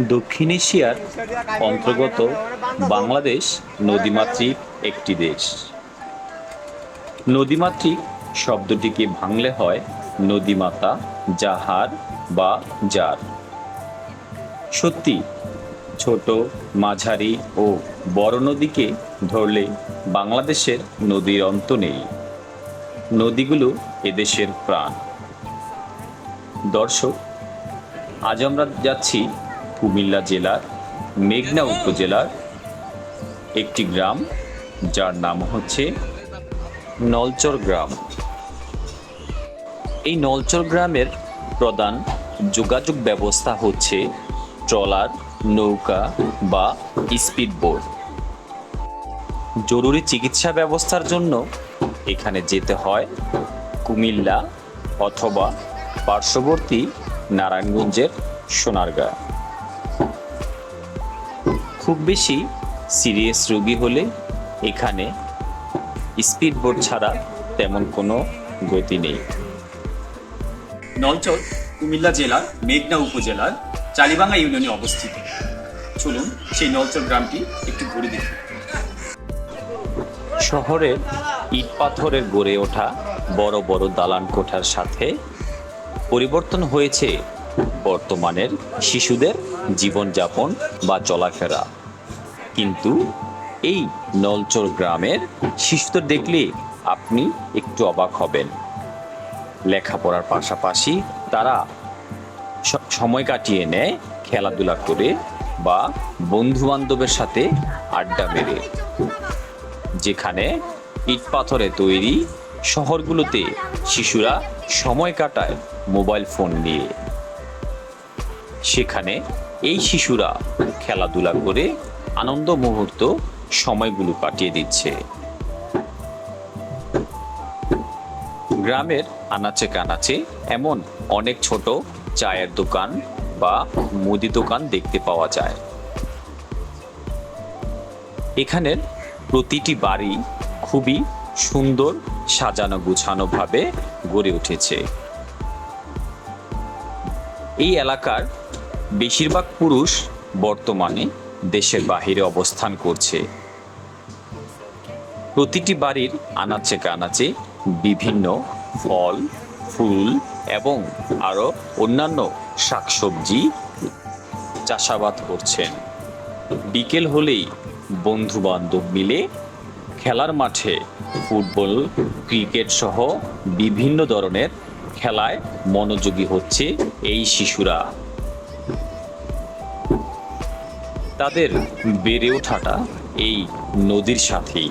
দক্ষিণ এশিয়ার অন্তর্গত বাংলাদেশ নদীমাতৃক একটি দেশ। নদীমাতৃক শব্দটিকে ভাঙলে হয় নদীমাতা যাহার বা যার সত্যি, ছোট, মাঝারি ও বড় নদীকে ধরলে বাংলাদেশের নদীর অন্ত নেই। নদীগুলো এদেশের প্রাণ। দর্শক, আজ আমরা যাচ্ছি কুমিল্লা জেলার মেঘনা উপজেলার একটি গ্রাম, যার নাম হচ্ছে নলচর গ্রাম। এই নলচর গ্রামের প্রধান যোগাযোগ ব্যবস্থা হচ্ছে ট্রলার, নৌকা বা স্পিড বোট। জরুরি চিকিৎসা ব্যবস্থার জন্য এখানে যেতে হয় কুমিল্লা অথবা পার্শ্ববর্তী নারায়ণগঞ্জের সোনারগাঁ। খুব বেশি সিরিয়াস রোগী হলে এখানে স্পিড বোট ছাড়া তেমন কোনো গতি নেই। নলচর কুমিল্লা জেলার মেঘনা উপজেলার চালিবাঙ্গা ইউনিয়নে অবস্থিত। চলুন সেই নলচর গ্রামটি একটু ঘুরে দেখি। শহরের ইট পাথরের গড়ে ওঠা বড় বড় দালান কোঠার সাথে পরিবর্তন হয়েছে বর্তমানের শিশুদের জীবনযাপন বা চলাফেরা। কিন্তু এই নলচর গ্রামের শিশুদের দেখলে আপনি একটু অবাক হবেন। লেখাপড়ার পাশাপাশি তারা সময় কাটিয়ে নেয়, খেলাধুলা করে বা বন্ধু বান্ধবের সাথে আড্ডা মেরে। যেখানে ইট পাথরে তৈরি শহরগুলোতে শিশুরা সময় কাটায় মোবাইল ফোন নিয়ে। সেখানে এই শিশুরা খেলাধুলা করে আনন্দ মুহূর্ত সময়গুলো কাটিয়ে দিচ্ছে। গ্রামের আনাচে কানাচে এমন অনেক ছোট চায়ের দোকান বা মুদি দোকান দেখতে পাওয়া যায়। এখানের প্রতিটি বাড়ি খুবই সুন্দর সাজানো গুছানো ভাবে গড়ে উঠেছে। এই এলাকার বেশিরভাগ পুরুষ বর্তমানে দেশের বাহিরে অবস্থান করছে। প্রতিটি বাড়ির আনাচে কানাচে বিভিন্ন ফল, ফুল এবং আরও অন্যান্য শাকসবজি চাষাবাদ করছেন। বিকেল হলেই বন্ধু বান্ধব মিলে খেলার মাঠে ফুটবল, ক্রিকেট সহ বিভিন্ন ধরনের খেলায় মনোযোগী হচ্ছে এই শিশুরা। তাদের বেড়ে ওঠাটা এই নদীর সাথেই।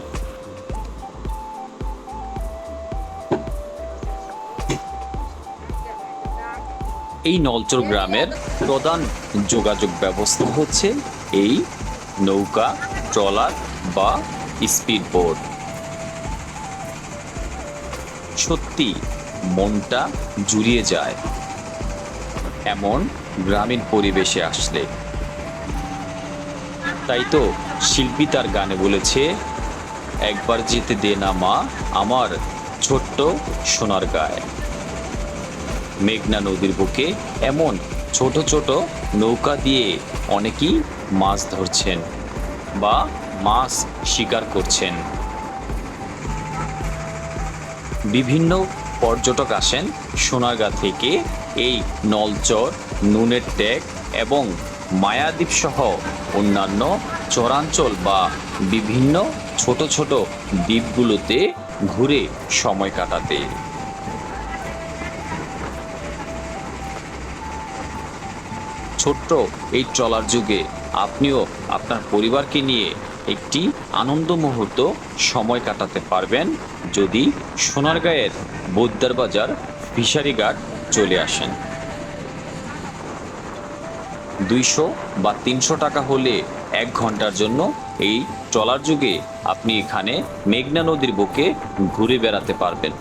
এই নলচর গ্রামের প্রধান যোগাযোগ ব্যবস্থা হচ্ছে এই নৌকা, ট্রলার বা স্পিড বোট। সত্যি মনটা জুড়িয়ে যায় এমন গ্রামীণ পরিবেশে আসলে। তাই তো শিল্পী তার গানে বলেছে, একবার যেতে দে না মা আমার ছোট্ট সোনার গায়ে। মেঘনা নদীর বুকে এমন ছোট ছোট নৌকা দিয়ে অনেকেই মাছ ধরছেন বা মাছ শিকার করছেন। বিভিন্ন পর্যটক আসেন সোনারগাঁ থেকে এই নলচর, নুনের ট্যাগ এবং মায়াদ্বীপ সহ অন্যান্য চরাঞ্চল বা বিভিন্ন ছোট ছোট দ্বীপগুলোতে ঘুরে সময় কাটাতে। ছোট্ট এই ট্রলার যুগে আপনিও আপনার পরিবারকে নিয়ে একটি আনন্দ মুহূর্ত সময় কাটাতে পারবেন যদি সোনারগাঁয়ের বোদ্দার বাজার ফিশারি ঘাট চলে আসেন। দুইশো বা তিনশো টাকা হলে এক ঘণ্টার জন্য এই ট্রলার যুগে আপনি এখানে মেঘনা নদীর বুকে ঘুরে বেড়াতে পারবেন।